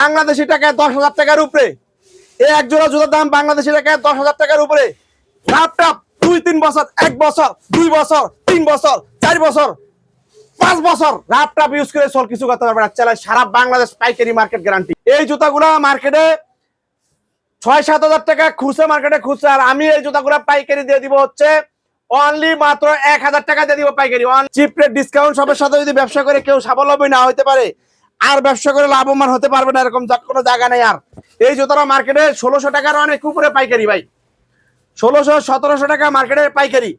বাংলাদেশি টাকায় দশ হাজার টাকার উপরে। এই এক জোড়া জুতার দাম বাংলাদেশি টাকায় দশ হাজার টাকার উপরে। ল্যাপটপ দুই, তিন বছর, এক বছর, দুই বছর, তিন বছর, চার বছর, পাঁচ বছর। ল্যাপটপ ইউজ করে সল কিছু করতে পারবে না চালায় সারা বাংলাদেশ পাইকারি মার্কেট গ্যারান্টি এই জুতাগুলো মার্কেটে ছয়, সাত হাজার টাকা খুচরা মার্কেটে খুচরা। আর আমি এই জুতাগুলো পাইকারি দিয়ে দিব হচ্ছে অনলি মাত্র এক হাজার টাকা দিয়ে দিব পাইকারি। চিপ রেট ডিসকাউন্ট সবের সাথে যদি ব্যবসা করে কেউ স্বাবলম্বী না হতে পারে আর ব্যবসা করে লাভবান হতে পারবে না এরকম কোনো জায়গা নেই আর। এই জুতারা মার্কেটে ষোলোশো টাকার অনেক উপরে পাইকারি ভাই। ষোলোশো সতেরোশো টাকা মার্কেটে পাইকারি।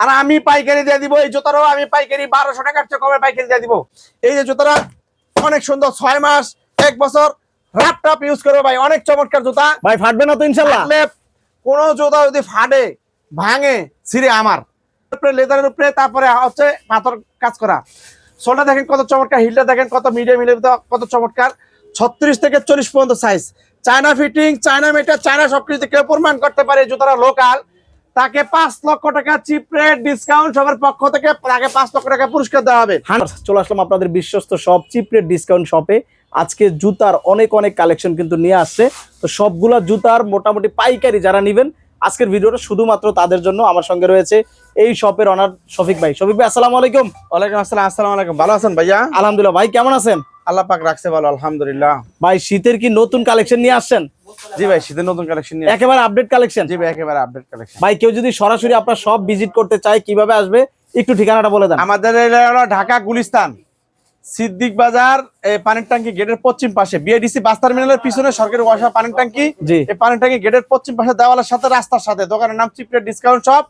আর আমি পাইকারি দিয়ে দিব এই জুতারও আমি পাইকারি বারোশো টাকার চেয়ে কমে পাইকারি দিয়ে দিব। এই যে জুতারা অনেক সুন্দর ছয় মাস এক বছর ল্যাপটপ ইউজ করবে ভাই অনেক চমৎকার জুতা। ভাই ফাটবে না তো ইনশাল্লাহ? কোনো জুতা যদি ফাটে ভাঙে ছিঁড়ে আমার। লেদারের উপরে তারপরে হচ্ছে পাথর কাজ করা। সোলটা দেখেন কত চমৎকার, হিলটা দেখেন কত মিডিয়াম হিলের কত চমৎকার। ছত্রিশ থেকে চল্লিশ পর্যন্ত size China fitting China material China সবকিছু কেউ প্রমাণ করতে পারে জুতারা লোকাল তাকে পাঁচ লক্ষ টাকা চিপ রেট ডিসকাউন্ট সবার পক্ষ থেকে তাকে পাঁচ লক্ষ টাকা পুরস্কার দেওয়া হবে। হান- চলে আসলাম আপনাদের বিশ্বস্ত সব চিপ রেট ডিসকাউন্ট শপে আজকে জুতার অনেক অনেক কালেকশন কিন্তু নিয়ে আসছে। তো সবগুলা জুতার মোটামুটি পাইকারি যারা নিবেন আজকের ভিডিওটা শুধুমাত্র তাদের জন্য আমার সঙ্গে রয়েছে এই শপের অনার শফিক ভাই। শফিক ভাই আসসালামু আলাইকুম। ওয়ালাইকুম আসসালাম আসসালামু আলাইকুম। ভালো আছেন ভাইয়া? আলহামদুলিল্লাহ। ভাই কেমন আছেন? আল্লাহ পাক রাখছে ভালো আলহামদুলিল্লাহ। ভাই শীতের কি নতুন কালেকশন নিয়ে আসছেন? জি ভাই শীতের নতুন কালেকশন নিয়ে একেবারে আপডেট কালেকশন জি ভাই একেবারে আপডেট কালেকশন ভাই কেউ যদি সরাসরি আপনার সব ভিজিট করতে চায় কীভাবে আসবে? একটু ঠিকানাটা বলে দেন। আমাদের ঢাকা গুলিস্তান। সিদ্দিক বাজার পানির ট্যাঙ্কি গেটের পশ্চিম পাশে। বিআইডিসি বাস টার্মিনালের পিছনে সরকারি ওয়াসা পানির ট্যাঙ্কি। এই পানির ট্যাঙ্কি গেটের পশ্চিম পাশে দেওয়ালের সাথে রাস্তার সাথে। দোকানের নাম চিপরেট ডিসকাউন্ট শপ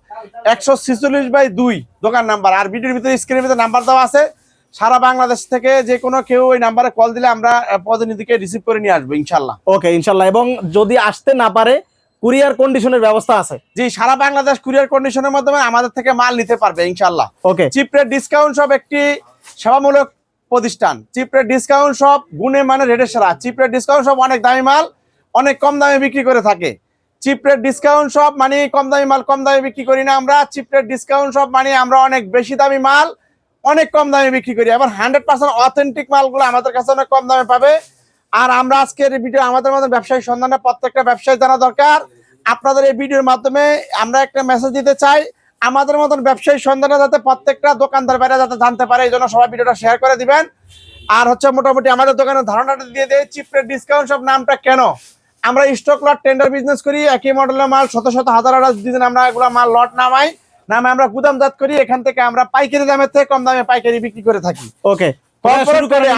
একশো ছিচল্লিশ বাই দুই দোকান নাম্বার। আর ভিডিওর ভিতরে স্ক্রিনের ভিতরে নাম্বার দেওয়া আছে। সারা বাংলাদেশ থেকে যে কোনো কেউ ওই নাম্বারে কল দিলে আমরা প্রতিনিধিকে রিসিভ করে নিয়ে আসব ইনশাল্লাহ ওকে ইনশাল্লাহ এবং যদি আসতে না পারে কুরিয়ার কন্ডিশনের ব্যবস্থা আছে। জি সারা বাংলাদেশ কুরিয়ার কন্ডিশনের মাধ্যমে আমাদের থেকে মাল নিতে পারবে ইনশাল্লাহ ওকে। চিপ রেট ডিসকাউন্ট সব একটি সেবামূলক প্রতিষ্ঠান। চিপ রেট ডিসকাউন্ট সব গুণে মানে রেটের সেরা। চিপ রেট ডিসকাউন্ট সব অনেক দামি মাল, অনেক কম দামে বিক্রি করে থাকে। চিপ রেট ডিসকাউন্ট সব মানে কম দামি মাল, কম দামে বিক্রি করি না আমরা। চিপ রেট ডিসকাউন্ট সব মানে আমরা অনেক বেশি দামি মাল, অনেক কম দামে বিক্রি করি। এবার হান্ড্রেড পার্সেন্ট অথেন্টিক মালগুলো আমাদের কাছে অনেক কম দামে পাবে। আর আমরা আজকের ভিডিও আমাদের মতো ব্যবসায়ী সন্ধানে প্রত্যেকটা ব্যবসায়ী জানা দরকার। আপনাদের এই ভিডিওর মাধ্যমে আমরা একটা মেসেজ দিতে চাই। আমাদের মতন ব্যবসায়ী সন্ধানে যাতে প্রত্যেকটা দোকানদার বাইরে যাতে জানতে পারে এই জন্য সবাই ভিডিওটা শেয়ার করে দিবেন। আর হচ্ছে মোটামুটি আমাদের দোকানের ধারণাটা দিয়ে দেয় চিপ রেট ডিসকাউন্ট সব নামটা কেন? আমরা স্টক লট টেন্ডার বিজনেস করি একই মডেলের মাল শত শত হাজার হাজার দিন আমরা এগুলো মাল লট নামাই নামে আমরা গুদামজাত করি এখান থেকে আমরা পাইকারি দামের থেকে কম দামে পাইকারি বিক্রি করে থাকি। ওকে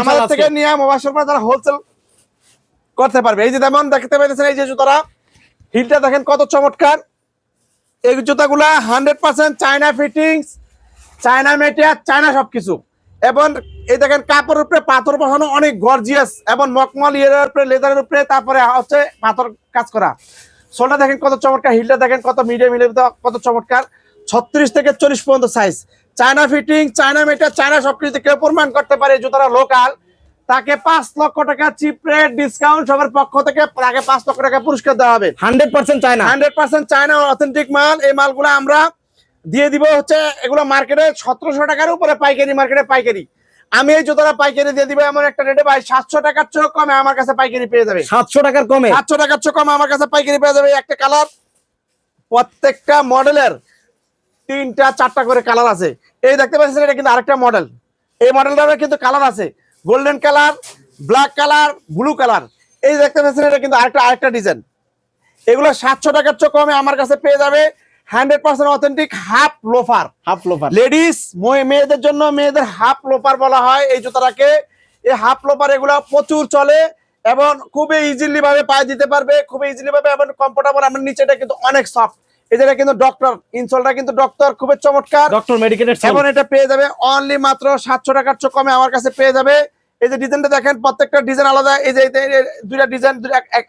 আমাদের থেকে নিয়ে মোবাইল যারা হোলসেল করতে পারবে। এই যে যেমন দেখতে পাইতেছেন এই যে জুতারা হিলটা দেখেন কত চমৎকার। এই জুতাগুলা hundred percent China fittings China material China সবকিছু। এবং এই দেখেন কাপড়ের উপরে পাথর বসানো অনেক গর্জিয়াস এবং মকমল ইয়ের উপরে লেদারের উপরে, তারপরে হচ্ছে পাথর কাজ করা। সোলটা দেখেন কত চমৎকার, হিলটা দেখেন কত মিডিয়াম হিলের কত চমৎকার। ছত্রিশ থেকে চল্লিশ পর্যন্ত size China fitting China material China সব সবকিছু কেউ প্রমাণ করতে পারে জুতারা লোকাল তাকে পাঁচ লক্ষ টাকা চিপ রেট ডিসকাউন্ট সবার পক্ষ থেকে তাকে পাঁচ লক্ষ টাকা পুরস্কার দেওয়া হবে। হান্ড্রেড পার্সেন্ট চায় না হান্ড্রেড পার্সেন্ট চায়না অথেন্টিক মাল। এই মালগুলো আমরা দিয়ে দিব হচ্ছে এগুলো মার্কেটে সতেরোশো টাকার উপরে পাইকারি মার্কেটে পাইকারি। আমি এই জুতোটা পাইকারি দিয়ে দিব এমন একটা রেটে ভাই সাতশো টাকার চেয়েও কমে আমার কাছে পাইকারি পেয়ে যাবে। সাতশো টাকার কমে? সাতশো টাকার চেয়ে কমে আমার কাছে পাইকারি পেয়ে যাবে। একটা কালার প্রত্যেকটা মডেলের তিনটা চারটা করে কালার আছে। এই দেখতে পাচ্ছেন এটা কিন্তু আরেকটা মডেল এই মডেলটার কিন্তু কালার আছে। Golden colour black colour blue colour এই দেখতে পাচ্ছেন এটা কিন্তু আরেকটা আরেকটা ডিজাইন এগুলো সাতশো টাকার চেয়ে কমে আমার কাছে পেয়ে যাবে। Hundred percent authentic half loafer half loafer ladies মেয়েদের জন্য মেয়েদের হাফ লোপার বলা হয় এই জুতাটাকে। এই হাফ লোপার এগুলো প্রচুর চলে এবং খুবই ইজিলি ভাবে পায়ে দিতে পারবে খুবই ইজিলি ভাবে এবং কমফোর্টেবল আমার নিচেটা কিন্তু অনেক সফট এটা কিন্তু ডক্টর ইনসোলটা কিন্তু ডক্টর খুবই চমৎকার। ডক্টর মেডিকেটেড এবং এটা পেয়ে যাবে অনলি মাত্র সাতশো টাকার চেয়ে কমে আমার কাছে পেয়ে যাবে। এই যে ডিজাইনটা দেখেন প্রত্যেকটা ডিজাইন আলাদা। এই যে এই যে দুইটা ডিজাইন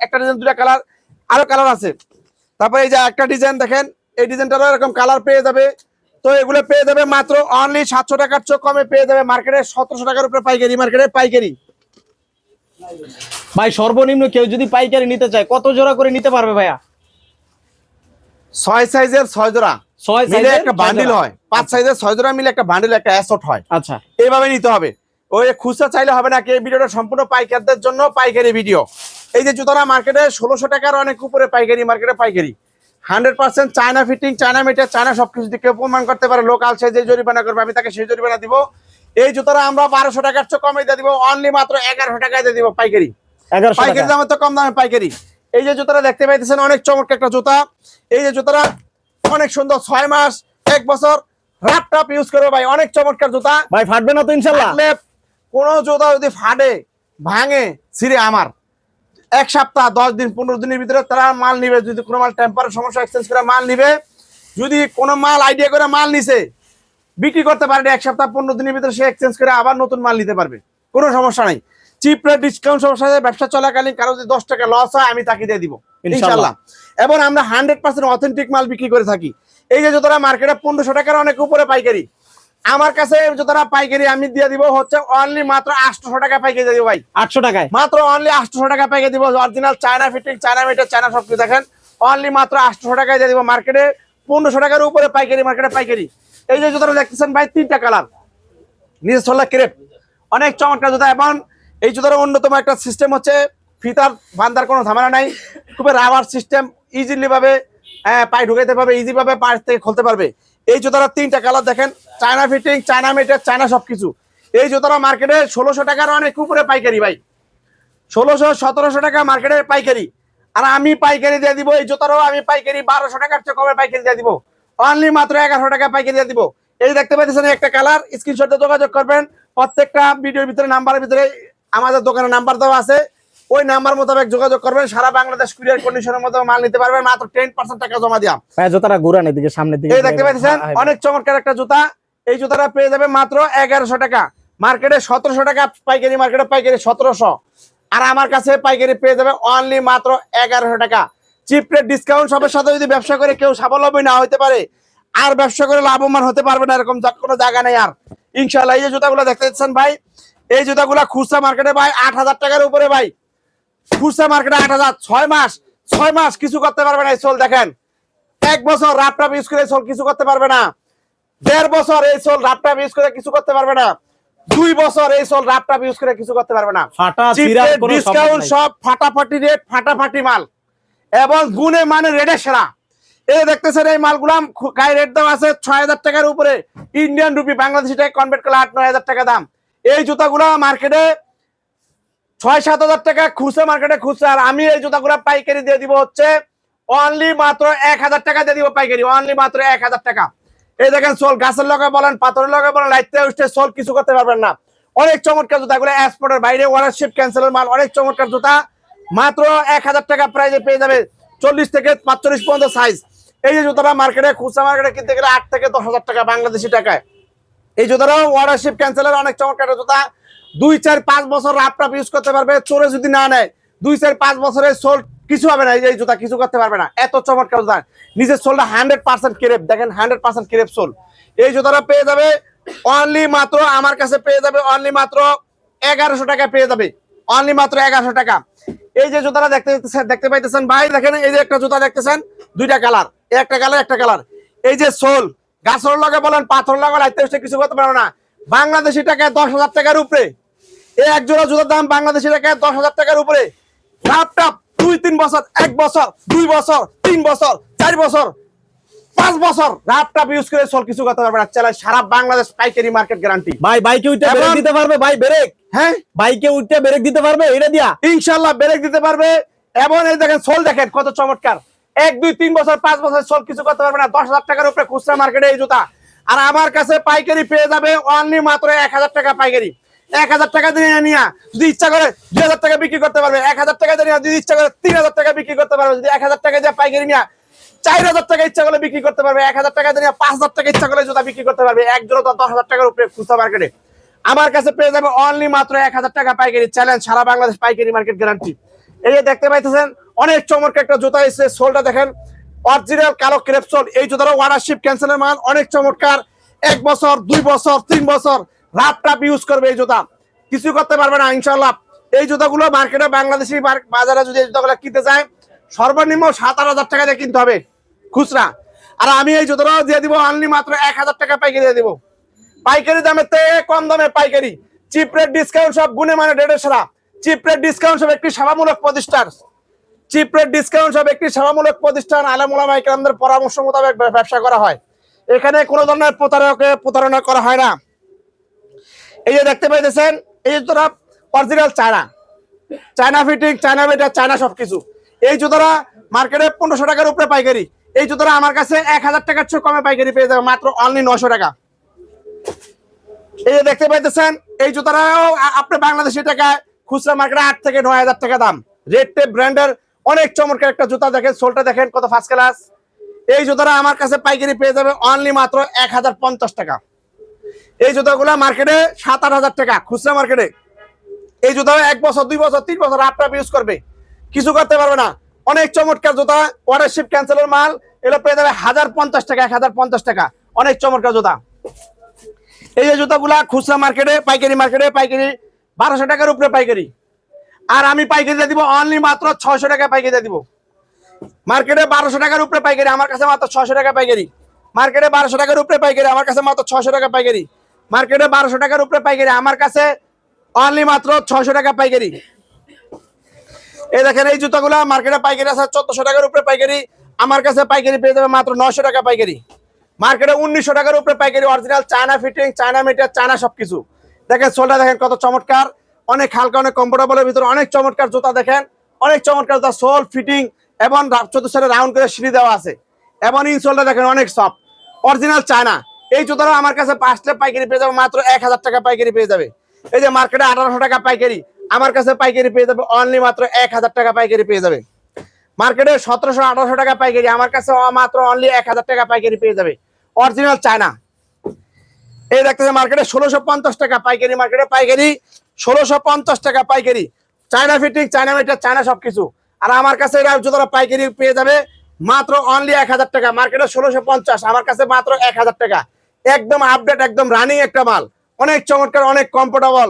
একটা ডিজাইন দুইটা কালার আরও কালার আছে। তারপরে এই যে একটা ডিজাইন দেখেন এই ডিজাইনটারও এরকম কালার পেয়ে যাবে। তো এগুলো পেয়ে যাবে মাত্র অনলি সাতশো টাকার চেয়ে কমে পেয়ে যাবে মার্কেটে সতেরোশো টাকার উপরে পাইকারি মার্কেটে পাইকারি। ভাই সর্বনিম্ন কেউ যদি পাইকারি নিতে চায় কত জোড়া করে নিতে পারবে ভাইয়া? ছয় সাইজের ছয় জোড়া ছয় মিলে একটা বান্ডিল হয়। পাঁচ সাইজের ছয় জোড়া মিলে একটা বান্ডিল একটা অ্যাসট হয়। আচ্ছা। এইভাবে নিতে হবে। ওই খুচরা চাইলে হবে না কি এই ভিডিওটা সম্পূর্ণ পাইকারদের জন্য পাইকারি ভিডিও এই যে জুতোটা মার্কেটে ষোলোশো টাকার অনেক উপরে পাইকারি মার্কেটে পাইকারি। Hundred percent China fitting China metre China সবকিছু দিকে প্রমাণ করতে পারে লোকাল সে যে জরিমানা করবে আমি তাকে সেই জরিমানা দিব। এই জুতোটা আমরা বারোশো টাকার চেয়ে কমে দিয়ে দিব। অনলি মাত্র এগারোশো টাকায় দিয়ে দিব পাইকারি। পাইকারি টাকা। দামে তো কম দামে পাইকারি। এই যে জুতোটা দেখতে পাইতেছেন অনেক চমৎকার একটা জুতা। এই যে জুতোটা অনেক সুন্দর ছয় মাস এক বছর রাপ টাপ ইউজ করবে ভাই অনেক চমৎকার জুতা। ভাই ফাটবে না তো ইনশাল্লাহ। কোনো জুতা যদি ফাটে ভাঙে ছিঁড়ে আমার। এক সপ্তাহ দশ দিন পনেরো দিনের ভিতরে তারা মাল নিবে যদি কোনো মাল টেম্পার সমস্যা এক্সচেঞ্জ করে মাল নিবে যদি কোনো মাল আইডিয়া করে মাল নিছে বিক্রি করতে পারে এক সপ্তাহ পনেরো দিনের ভিতরে সে এক্সচেঞ্জ করে আবার নতুন মাল নিতে পারবে কোনো সমস্যা নাই। চিপ রেট ডিসকাউন্ট সমস্যা নেই, ব্যবসা চলাকালীন কারও যদি দশ টাকা লস হয় আমি তাকে দিয়ে দিব। ইনশাল্লাহ। এবং আমরা হান্ড্রেড পার্সেন্ট অথেন্টিক মাল বিক্রি করে থাকি। এই যে জুতোটা মার্কেটে পনেরোশো টাকার অনেক উপরে পাইকারি। আমার কাছে জুতোটা পাইকারি আমি দিয়ে দিব হচ্ছে অনলি মাত্র আটশোশো টাকা পাইকারি দিব ভাই। আটশো টাকায়? মাত্র অনলি আটশোশো টাকা পাইকারি দিব। Original China fitting China metre China সব কিছু দেখেন। অনলি মাত্র আটশোশো টাকায় দিয়ে দিব মার্কেটে পনেরোশো টাকার উপরে পাইকারি মার্কেটে পাইকারি। এই যে জুতোটা দেখতেছেন ভাই তিনটা কালার নিজের সোলা ক্রেপ অনেক চমৎকার জুতা এবং এই জুতার অন্যতম একটা সিস্টেম হচ্ছে ফিতার বান্দার কোনো ঝামেলা নাই। খুবই রাবার সিস্টেম ইজিলি ভাবে আহ, পায়ে ঢুকাইতে পারবে ইজি ভাবে পায়ে থেকে খুলতে পারবে। এই জুতার তিনটা কালার দেখেন China fitting China metre China সব কিছু এই জুতারা মার্কেটে ষোলোশো টাকার অনেক উপরে পাইকারি ভাই। ষোলোশো সতেরোশো টাকা মার্কেটে পাইকারি। আর আমি পাইকারি দিয়ে দিব এই জুতারও আমি পাইকারি বারোশো টাকার চেয়ে কমে পাইকারি দিয়ে দিব। অনলি মাত্র এগারোশো টাকা পাইকারি দিয়ে দিব। এই দেখতে পাচ্ছেন একটা কালার স্ক্রিনশটে যোগাযোগ করবেন। প্রত্যেকটা ভিডিওর ভিতরে নাম্বারের ভিতরে আমাদের দোকানের নাম্বার দেওয়া আছে। ওই নাম্বার মোতাবেক যোগাযোগ করবেন। সারা বাংলাদেশ কুরিয়ার কন্ডিশনের মতো মাল নিতে পারবেন। মাত্র টেন পার্সেন্ট টাকা জমা দিয়া ভাই জোতারা ঘুরান এদিকে সামনের দিকে এই দেখতে পাচ্ছেন? হ্যাঁ, অনেক চমৎকার একটা জুতা। এই জুতাটা পেয়ে যাবে মাত্র এগারোশো টাকা। মার্কেটে সতেরোশো টাকা পাইকারি মার্কেটে পাইকারি সতেরোশো। আর আমার কাছে পাইকারি পেয়ে যাবে অনলি মাত্র এগারোশো টাকা। চিপ রেট ডিসকাউন্ট সবের সাথে যদি ব্যবসা করে কেউ স্বাবলম্বী না হতে পারে আর ব্যবসা করে লাভবান হতে পারবে না এরকম কোনো জায়গা নেই আর। ইনশাল্লাহ এই যে জুতাগুলো দেখতে পাচ্ছেন ভাই এই জুতাগুলো খুচরা মার্কেটে ভাই আট হাজার টাকার উপরে ভাই। খুচরা মার্কেটে আট হাজার ছয় মাস ছয় মাস কিছু করতে পারবে না এই সোল দেখেন। এক বছর রাপটাপ ইউজ করে সোল কিছু করতে পারবে না। দেড় বছর এই সোল রাপটাপ ইউজ করে কিছু করতে পারবে না। দুই বছর এই সোল রাপটাপ ইউজ করে কিছু করতে পারবে না। ডিসকাউন্ট সব ফাটাফাটি রেট ফাটাফাটি মাল। এবং গুণে মানে রেটে সেরা। এই দেখতেছেন এই মালগুলাম খু- গায়ে রেট দাম আছে ছয় হাজার টাকার উপরে। ইন্ডিয়ান রুপি বাংলাদেশি টাকা কনভার্ট করলে আট নয় হাজার টাকা দাম। এই জুতাগুলা মার্কেটে ছয় সাত হাজার টাকা খুচরা মার্কেটে খুচরা। আর আমি এই জুতাগুলা পাইকারি দিয়ে দিব হচ্ছে অনলি মাত্র এক হাজার টাকা দিয়ে দিব পাইকারি। অনলি মাত্র এক হাজার টাকা। এই দেখেন সোল, গাছের লগে বলেন, পাথরের লগে বলেন লাইটতে উঠতে সোল কিছু করতে পারবেন না। অনেক চমৎকার জুতা এগুলো এক্সপোর্টের বাইরে ওয়ারশিপ ক্যান্সেলের মাল, অনেক চমৎকার জুতা। মাত্র এক হাজার টাকা প্রাইজে পেয়ে যাবে চল্লিশ থেকে পাঁচচল্লিশ পর্যন্ত সাইজ এই যে জুতাটা মার্কেটে খুচরা মার্কেটে কিনতে গেলে আট থেকে দশ হাজার টাকা বাংলাদেশি টাকায়। এই জুতাটাও ওয়ারশিপ ক্যান্সেলের অনেক চমৎকার জুতা। দুই, চার, পাঁচ বছর রাপটাপ ইউজ করতে পারবে, চোরে যদি না নেয়, দুই, চার, পাঁচ বছরের সোল কিছু হবে না, এই জুতা কিছু করতে পারবে না। এত চমৎকার জুতা। নিজের সোলটা হান্ড্রেড পার্সেন্ট কেরেপ দেখেন হান্ড্রেড পার্সেন্ট কেরেপ সোল এই জুতাটা পেয়ে যাবে অনলি মাত্র, আমার কাছে পেয়ে যাবে অনলি মাত্র এগারোশো টাকা পেয়ে যাবে। অনলি মাত্র এগারোশো টাকা। এই যে জুতাটা দেখতে দেখতে পাইতেছেন ভাই, দেখেন এই যে একটা জুতা দেখতেছেন, দুইটা কালার একটা কালার একটা কালার এই যে সোল গাছর লগে বলেন পাথর লগে লাইতে উঠে কিছু করতে পারো না। বাংলাদেশি টাকায় দশ হাজার টাকার উপরে এই এক জোড়া জুতার দাম বাংলাদেশি টাকায় দশ হাজার টাকার উপরে। ল্যাপটপ দুই তিন বছর এক বছর দুই বছর তিন বছর চার বছর পাঁচ বছর ল্যাপটপ ইউজ করে সোল কিছু করতে পারবে না। চালায় সারা বাংলাদেশ পাইকারি মার্কেট গ্যারান্টি ভাই বাইকে উঠতে ব্রেক দিতে পারবে? ভাই ব্রেক হ্যাঁ? বাইকে উঠতে ব্রেক দিতে পারবে? এটা দিয়া? ইনশাল্লাহ ব্রেক দিতে পারবে। এবং এই দেখেন সোল দেখেন কত চমৎকার। এক দুই তিন বছর পাঁচ বছর সব কিছু করতে পারবে না দশ হাজার টাকার উপরে খুচরা মার্কেটে এই জুতা আর আমার কাছে পাইকারি পেয়ে যাবে অনলি মাত্র এক হাজার টাকা পাইকারি এক হাজার টাকা দিয়ে নিয়ে যদি ইচ্ছা করে দুই হাজার টাকা বিক্রি করতে পারবে এক হাজার টাকা দিয়ে যদি ইচ্ছা করে তিন হাজার টাকা বিক্রি করতে পারবে যদি এক হাজার টাকা দিয়ে পাইকারি নিয়ে চার হাজার টাকা ইচ্ছা করলে বিক্রি করতে পারবে এক হাজার টাকা দিয়ে পাঁচ হাজার টাকা ইচ্ছা করলে জুতা বিক্রি করতে পারবে এক তো দশ হাজার টাকার উপরে খুচরা মার্কেটে আমার কাছে পেয়ে যাবে অনলি মাত্র এক হাজার টাকা পাইকারি চ্যালেঞ্জ সারা বাংলাদেশ পাইকারি মার্কেট গ্যারান্টি এই যে দেখতে পাইতেছেন অনেক চমৎকার একটা জুতা এসেছে, সোলটা দেখেন। অরিজিনাল কালো ক্রেপ সোল এই জুতাটা ওয়াটারশিপ ক্যান্সেলের মাল অনেক চমৎকার। এক বছর, দুই বছর, তিন বছর রাপ টাপ ইউজ করবে এই জুতা। কিছু করতে পারবে না ইনশাল্লাহ এই জুতাগুলো মার্কেটে বাংলাদেশি বাজারে যদি এই জুতাগুলো কিনতে যায়, সর্বনিম্ন সাত আট হাজার টাকা দিয়ে কিনতে হবে। খুচরা। আর আমি এই জুতোটাও দিয়ে দিব অনলি মাত্র এক হাজার টাকা পাইকারি দিয়ে দিব। পাইকারি দামের থেকে কম দামে পাইকারি। চিপ রেট ডিসকাউন্ট সব গুণে মানে ডেটের সেরা। চিপ রেট ডিসকাউন্ট সব একটি সেবামূলক প্রতিষ্ঠান। চিপ রেট ডিসকাউন্ট সব একটি সেবামূলক প্রতিষ্ঠান আলামুলামা ইকরামদের পরামর্শ মোতাবেক ব্যবসা করা হয়। এখানে কোনো ধরনের প্রতারকে প্রতারণা করা হয় না। এই যে দেখতে পাইতেছেন, এই জুতোটা original China China fitting China metre China সবকিছু। এই জুতোটা মার্কেটে পনেরোশো টাকার উপরে পাইকারি। এই জুতোটা আমার কাছে এক হাজার টাকার চেয়ে কমে পাইকারি পেয়ে যাবে, মাত্র অনলি নশো টাকা। এই যে দেখতে পাইতেছেন, এই জুতোটাও আপনি বাংলাদেশি টাকায় খুচরা মার্কেটে আট থেকে নয় হাজার টাকা দাম। রেড টেপ ব্র্যান্ডের অনেক চমৎকার একটা জুতা দেখেন, সোলটা দেখেন কত ফার্স্ট ক্লাস এই জুতোটা আমার কাছে পাইকারি পেয়ে যাবে অনলি মাত্র এক হাজার পঞ্চাশ টাকা। এই জুতাগুলো মার্কেটে সাত আট হাজার টাকা, খুচরা মার্কেটে এই জুতা এক বছর, দুই বছর, তিন বছর আপনার ইউজ করবে। কিছু করতে পারবে না। অনেক চমৎকার জুতা ওয়াটারশিপ ক্যান্সেলের মাল, এগুলো পেয়ে যাবে হাজার পঞ্চাশ টাকা, এক হাজার পঞ্চাশ টাকা। অনেক চমৎকার জুতা। এই যে জুতাগুলা খুচরা মার্কেটে পাইকারি মার্কেটে পাইকারি বারোশো টাকার উপরে পাইকারি। আর আমি পাইকারি দিয়ে দিব অনলি মাত্র ছয়শো টাকা পাইকারি দিব। মার্কেটে বারোশো টাকার উপরে পাইকারি, আমার কাছে মাত্র ছয়শো টাকা পাইকারি। মার্কেটে বারোশো টাকার উপরে পাইকারি, আমার কাছে মাত্র ছয়শো টাকা পাইকারি। মার্কেটে বারোশো টাকার উপরে পাইকারি, আমার কাছে অনলি মাত্র ছয়শো টাকা পাইকারি। এই দেখেন, এই জুতাগুলো মার্কেটে পাইকারি আছে, চোদ্দশো টাকার উপরে পাইকারি। আমার কাছে পাইকারি পেয়ে যাবে মাত্র নশো টাকা পাইকারি। মার্কেটে উনিশশো টাকার উপরে পাইকারি original China fitting China metre China সবকিছু। দেখেন, সোলটা দেখেন কত চমৎকার। অনেক হালকা, অনেক কমফোর্টেবলের ভিতরে অনেক চমৎকার জুতা দেখেন। অনেক চমৎকার জুতা সোল ফিটিং এবং চতুর্থ রাউন্ড করে সিঁড়ি দেওয়া আছে। এবং ইনসোলটা দেখেন অনেক সফট অরিজিনাল চায়না। এই জুতাটা আমার কাছে পাঁচটা পাইকারি পেয়ে যাবে, মাত্র এক হাজার টাকা পাইকারি পেয়ে যাবে। এই যে মার্কেটে আঠারোশো টাকা পাইকারি, আমার কাছে পাইকারি পেয়ে যাবে অনলি মাত্র এক হাজার টাকা পাইকারি পেয়ে যাবে। মার্কেটে সতেরোশো, আঠারোশো টাকা পাইকারি, আমার কাছে মাত্র অনলি এক হাজার টাকা পাইকারি পেয়ে যাবে। Original China. এই দেখতেছে মার্কেটে ষোলোশো পঞ্চাশ টাকা পাইকারি মার্কেটে পাইকারি ষোলোশো পঞ্চাশ টাকা পাইকারি। China fitting, China metre, China সবকিছু। আর আমার কাছে এরা যতটা পাইকারি পেয়ে যাবে, মাত্র অনলি এক হাজার টাকা। মার্কেটে ষোলোশো পঞ্চাশ, আমার কাছে মাত্র এক হাজার টাকা। একদম আপডেট একদম রানিং একটা মাল। অনেক চমৎকার, অনেক কমফোর্টেবল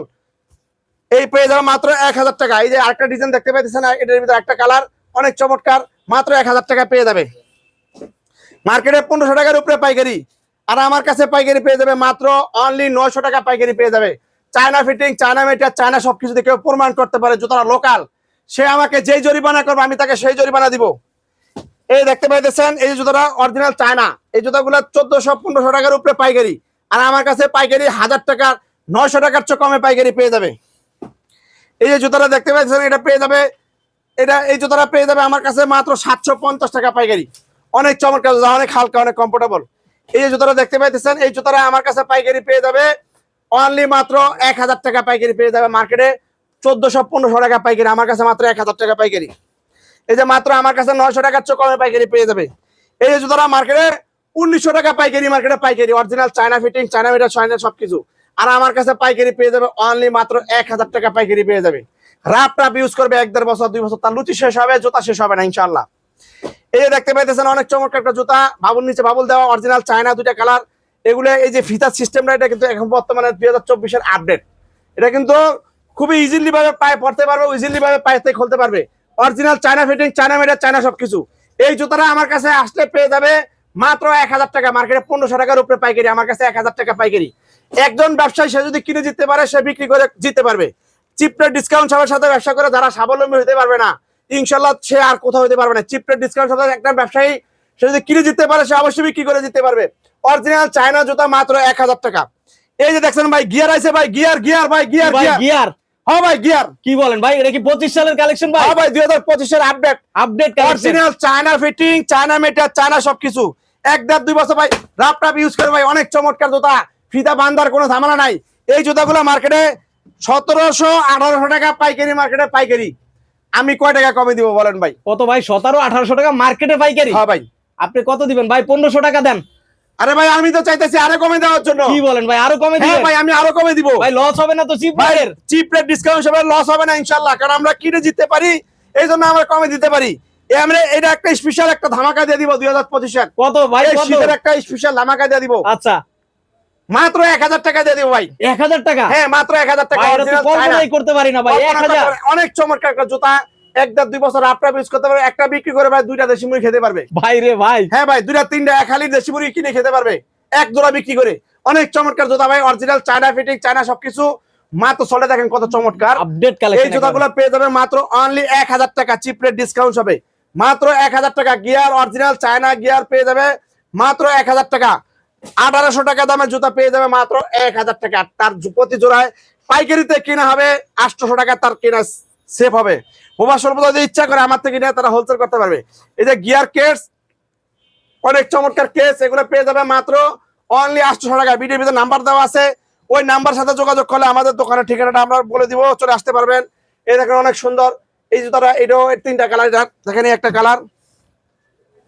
এই পেয়ে যাবে মাত্র এক হাজার টাকা। এই যে আরেকটা ডিজাইন দেখতে পাইতেছেন এটার ভিতরে একটা কালার অনেক চমৎকার। মাত্র এক হাজার টাকা পেয়ে যাবে। মার্কেটে পনেরোশো টাকার উপরে পাইকারি। আর আমার কাছে পাইকারি পেয়ে যাবে মাত্র অনলি নয়শো টাকা পাইকারি পেয়ে যাবে। China fitting China metre China সবকিছু কেউ প্রমাণ করতে পারে জুতারা লোকাল সে আমাকে যেই জরিমানা করবে, আমি তাকে সেই জরিমানা দিব। এই দেখতে পাইতেছেন, এই জুতাটা অরিজিনাল চায়না। এই জুতাগুলো চোদ্দশো, পনেরোশো টাকার উপরে পাইকারি। আর আমার কাছে পাইকারি হাজার টাকার, নয়শো টাকার চেয়ে কমে পাইকারি পেয়ে যাবে। এই যে জুতাটা দেখতে পাচ্ছেন এটা পেয়ে যাবে, এটা, এই জুতাটা পেয়ে যাবে আমার কাছে মাত্র সাতশো পঞ্চাশ টাকা পাইকারি। অনেক চমৎকার অনেক হালকা, অনেক কমফোর্টেবল এই যে জুতাটা দেখতে পাইতেছেন, এই জুতাটা আমার কাছে পাইকারি পেয়ে যাবে অনলি মাত্র এক হাজার টাকা পাইকারি পেয়ে যাবে মার্কেটে চোদ্দশো, পনেরোশো টাকা পাইকারি, আমার কাছে মাত্র এক হাজার টাকা পাইকারি। এই যে মাত্র আমার কাছে নয়শো টাকার কমে পাইকারি পেয়ে যাবে। এই যে জুতাটা মার্কেটে উনিশশো টাকা পাইকারি মার্কেটে পাইকারি original China fitting China metre China সবকিছু। আর আমার কাছে পাইকারি পেয়ে যাবে অনলি মাত্র এক হাজার টাকা পাইকারি পেয়ে যাবে। রাপ টাপ ইউজ করবে এক, দেড় বছর, দুই বছর, তার লুচি শেষ হবে, জুতা শেষ হবে না ইনশাল্লাহ এই যে দেখতে পাইতেছেন অনেক চমৎকার একটা জুতা বাবুর নিচে বাবুল দেওয়া অরিজিনাল চায়না দুইটা কালার এগুলো এই যে ফিতার সিস্টেমটা এটা কিন্তু এখন বর্তমানে দুই হাজার চব্বিশের আপডেট এটা কিন্তু খুবই ইজিলি ভাবে পায়ে পড়তে পারবে ইজিলি ভাবে পায়ে খুলতে পারবে। Original China fitting China metre China সবকিছু। এই জুতাটা আমার কাছে আসলে পেয়ে যাবে মাত্র এক হাজার টাকা। মার্কেটে পনেরোশো টাকার উপরে পাইকারি, আমার কাছে এক হাজার টাকা পাইকারি। একজন ব্যবসায়ী, সে যদি কিনে জিততে পারে, সে বিক্রি করে জিততে পারবে। চিপটের ডিসকাউন্ট সবার সাথে ব্যবসা করে যারা স্বাবলম্বী হতে পারবে না ইনশাল্লাহ সে আর কোথাও হতে পারবে না। চিপটের ডিসকাউন্ট সাথে একটা ব্যবসায়ী, সে যদি কিনে জিততে পারে, সে অবশ্যই বিক্রি করে জিততে পারবে। অরিজিনাল চায়না জুতা মাত্র এক হাজার টাকা। এই যে দেখছেন ভাই গিয়ার আছে ভাই গিয়ার গিয়ার ভাই গিয়ার গিয়ার গিয়ার হ্যাঁ ভাই গিয়ার কি বলেন ভাই এটা কি পঁচিশ সালের কালেকশন ভাই? হ্যাঁ ভাই দুই হাজার পঁচিশের update update original China fitting China metre China সবকিছু। এক দেড় দুই বছর ভাই রাপ টাপ ইউজ করে ভাই অনেক চমৎকার জুতা। ফিতা বান্দার কোনো ঝামেলা নাই। এই জুতাগুলো মার্কেটে সতেরোশো আঠারোশো টাকা পাইকারি মার্কেটে পাইকারি। আমি কয় টাকা কমে দিব বলেন ভাই? কত ভাই সতেরো আঠারোশো টাকা মার্কেটে পাইকারি? হ্যাঁ ভাই। আপনি কত দিবেন ভাই? পনেরোশো টাকা দেন। আরে ভাই আমি তো চাইতেছি আরও কমে দেওয়ার জন্য। কি বলেন ভাই আরও কমে হ্যাঁ দিবেন? ভাই আমি আরও কমে দিব। ভাই লস হবে না তো চিপ ভাইয়ের চিপ রেট ডিসকাউন্ট হিসেবে লস হবে না ইনশাল্লাহ কারণ আমরা কিনে জিততে পারি এই জন্য আমরা কমে দিতে পারি। আমরা এটা একটা স্পেশাল একটা ধামাকা দিয়ে দিব দুই হাজার পঁচিশের কত ভাই কত? শীতের একটা স্পেশাল ধামাকা দিয়ে দিব। আচ্ছা। মাত্র এক হাজার টাকা দিয়ে দিব ভাই। এক হাজার টাকা? হ্যাঁ মাত্র এক হাজার টাকা China। কল্পনাই করতে পারি না ভাই এক হাজার। অনেক চমৎকার একটা জুতা এক দেড় দুই বছর আপনার ইউজ করতে পারবে একটা বিক্রি করে ভাই দুইটা দেশি মুড়ি খেতে পারবে। ভাই রে ভাই। হ্যাঁ ভাই দুইটা তিনটা এক হালি দেশি মুড়ি কিনে খেতে পারবে। এক জোড়া বিক্রি করে। অনেক চমৎকার জুতা ভাই অরিজিনাল চায়না ফিটিং চায়না সবকিছু। মাত্র চলে দেখেন কত চমৎকার। আপডেট এই জুতাগুলো পেয়ে যাবে মাত্র অনলি এক হাজার টাকা চিপ রেট ডিসকাউন্ট হবে মাত্র এক হাজার টাকা গিয়ার অরিজিনাল চায়না গিয়ার পেয়ে যাবে মাত্র এক হাজার টাকা। আঠারোশো টাকা দামের জুতা পেয়ে যাবে মাত্র এক হাজার টাকা। তার প্রতি জোড়ায় পাইকারিতে কেনা হবে আটশোশো টাকা তার কেনা সেফ হবে। প্রবাসল যদি ইচ্ছা করে আমার থেকে নিয়ে, তারা হোলসেল করতে পারবে। এই যে গিয়ার কেস অনেক চমৎকার কেস এগুলো পেয়ে যাবে মাত্র অনলি আটশো টাকা ভিডিওর ভিতরে নাম্বার দেওয়া আছে। ওই নাম্বার সাথে যোগাযোগ করলে আমাদের দোকানের ঠিকানাটা আমরা বলে দিব, চলে আসতে পারবেন। এই দেখেন অনেক সুন্দর। এই জুতাটা, এটাও তিনটা কালার দেখেন একটা কালার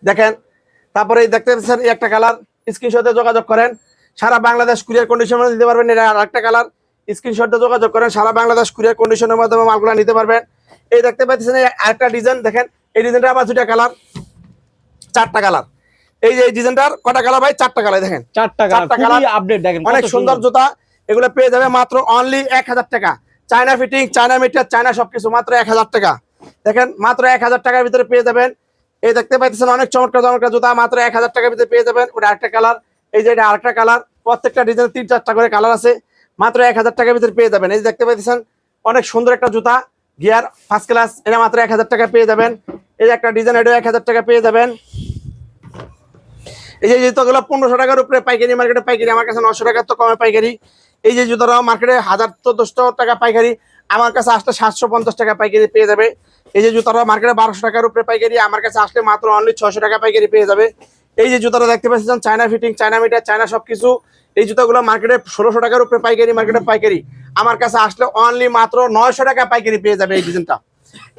দেখেন, তারপরে এই দেখতে পাচ্ছেন একটা কালার স্ক্রিনশটে যোগাযোগ করেন। সারা বাংলাদেশ কুরিয়ার কন্ডিশনে দিতে পারবেন। এটা আর একটা কালার স্ক্রিনশটে যোগাযোগ করেন সারা বাংলাদেশ কুরিয়ার কন্ডিশনের মাধ্যমে মালগুলো নিতে পারবেন। এই দেখতে পাচ্ছেন আরেকটা ডিজাইন দেখেন এই ডিজাইনটা আবার দুটা কালার চারটা কালার এই যে এই ডিজাইনটার কটা কালার ভাই? চারটা কালার দেখেন। চারটা চারটা কালার আপডেট দেখেন অনেক সুন্দর। জুতা এগুলো পেয়ে যাবে মাত্র অনলি এক হাজার টাকা। China fitting China metre China সবকিছু মাত্র এক হাজার টাকা। দেখেন মাত্র এক হাজার টাকার ভিতরে পেয়ে যাবেন। এই দেখতে পাইতেছেন অনেক চমৎকার চমৎকার জুতা মাত্র এক হাজার টাকার ভিতরে পেয়ে যাবেন। ওটা আরেকটা কালার এই যে এটা আরেকটা কালার প্রত্যেকটা ডিজাইন তিন চারটা করে কালার আছে। মাত্র এক হাজার টাকার ভিতরে পেয়ে যাবেন। এই যে দেখতে পাইতেছেন, অনেক সুন্দর একটা জুতা, গিয়ার ফার্স্ট ক্লাস এটা মাত্র এক হাজার টাকা পেয়ে যাবেন। এই যে একটা ডিজাইন এটা এক হাজার টাকা পেয়ে যাবেন। এই যে জুতোগুলো পনেরোশো টাকার উপরে, পাইকারি মার্কেটে পাইকারি, আমার কাছে নশো টাকার তো কমে পাইকারি। এই যে জুতোটা মার্কেটে হাজার তো চোদ্দশো টাকা পাইকারি, আমার কাছে আসলে সাতশো পঞ্চাশ টাকা পাইকারি পেয়ে যাবে। এই যে জুতোটা মার্কেটে বারোশো টাকার উপরে পাইকারি, আমার কাছে আসলে মাত্র অনলি ছশো টাকা পাইকারি পেয়ে যাবে। এই যে জুতোটা দেখতে পাচ্ছেন China fitting China metre China সবকিছু। এই জুতোগুলো মার্কেটে ষোলোশো টাকার উপরে পাইকারি মার্কেটে পাইকারি। আমার কাছে আসলে অনলি মাত্র নয়শো টাকা পাইকারি পেয়ে যাবে এই ডিজাইনটা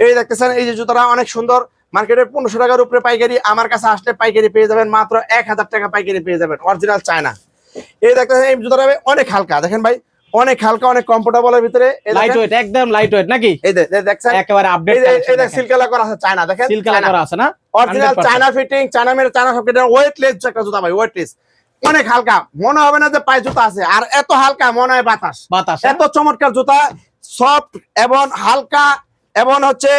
এই দেখতেছেন এই যে জুতোটা অনেক সুন্দর। মার্কেটে পনেরোশো টাকার উপরে পাইকারি আমার কাছে আসলে পাইকারি পেয়ে যাবেন মাত্র এক হাজার টাকা পাইকারি পেয়ে যাবেন অরিজিনাল চায়না এই দেখতেছেন এই জুতোটা অনেক হালকা। দেখেন ভাই অনেক হালকা অনেক কমফোর্টেবলের ভিতরে। লাইট ওয়েট একদম লাইট ওয়েট নাকি? এই দেখছেন একেবারে আপডেট এই দেখ সিল্কালা করা আছে চায়না দেখেন? সিল কালার করা আছে না? অরিজিনাল চায়না ফিটিং চায়না মেরে চায়না সব কেটে ওয়েটলেস একটা জুতা ভাই ওয়েটলেস অনেক হালকা। মনে হবে না যে পায়ে জুতা আছে। আর এত হালকা মনে হয় বাতাস। বাতাস হ্যাঁ? এত চমৎকার জুতা সফট এবং হালকা এবং হচ্ছে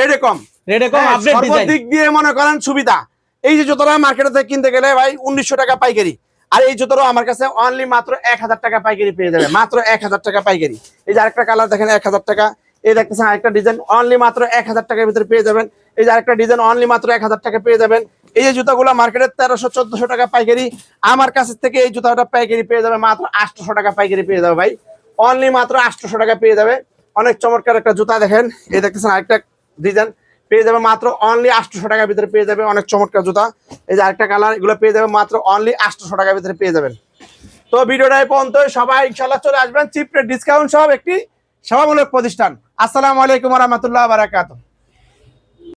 রেডেকম। রেডেকম আপডেট ডিজাইন দিক দিয়ে মনে করেন সুবিধা। এই যে জুতোটা মার্কেটে থেকে কিনতে গেলে ভাই উনিশশো টাকা পাইকারি। আর এই জুতোটা আমার কাছে অনলি মাত্র এক হাজার টাকা পাইকারি পেয়ে যাবে। মাত্র এক হাজার টাকা পাইকারি। এই যে আরেকটা কালার দেখেন এক হাজার টাকা। এই দেখতেছেন আরেকটা ডিজাইন অনলি মাত্র এক হাজার টাকার ভিতরে পেয়ে যাবেন। এই যে আরেকটা ডিজাইন অনলি মাত্র এক হাজার টাকা পেয়ে যাবেন। এই যে জুতাগুলো মার্কেটে তেরোশো, চোদ্দশো টাকা পাইকারি, আমার কাছ থেকে এই জুতাটা পাইকারি পেয়ে যাবে মাত্র আটশোশো টাকা পাইকারি পেয়ে যাবে ভাই। অনলি মাত্র আটশোশো টাকা পেয়ে যাবে। অনেক চমৎকার একটা জুতা দেখেন। এই দেখতেছেন আরেকটা ডিজাইন পেয়ে যাবে মাত্র অনলি আটশোশো টাকার ভিতরে পেয়ে যাবে অনেক চমৎকার জুতা। এই যে আরেকটা কালার এগুলো পেয়ে যাবে মাত্র অনলি আটশোশো টাকার ভিতরে পেয়ে যাবেন। তো ভিডিওটা পর্যন্ত সবাই ইনশাল্লাহ চলে আসবেন। চিপ রেট ডিসকাউন্ট সব একটি সেবামূলক প্রতিষ্ঠান। আসসালামু আলাইকুম রহমতুল্লাহ বারাকাতুহ।